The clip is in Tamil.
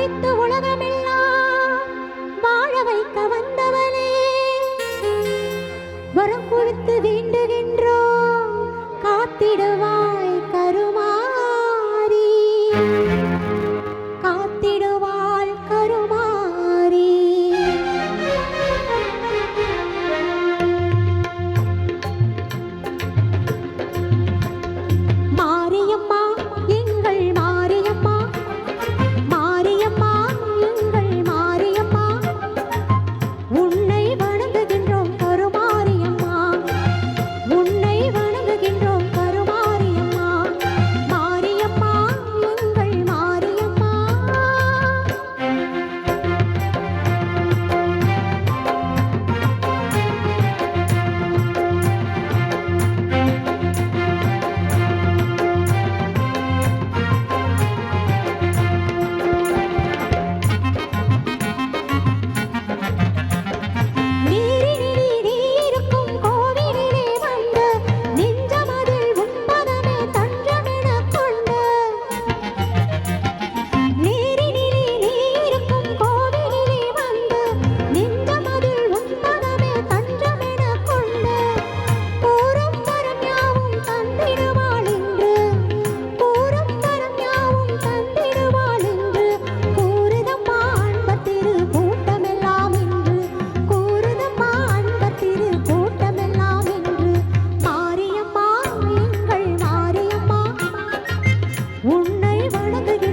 படைத்து உலகமெல்லாம் வாழ வைக்க வந்தவனே. வரம் கொடுத்து வேண்டுகின்றோம் காத்திடுவான் வணங்குகிறேன்.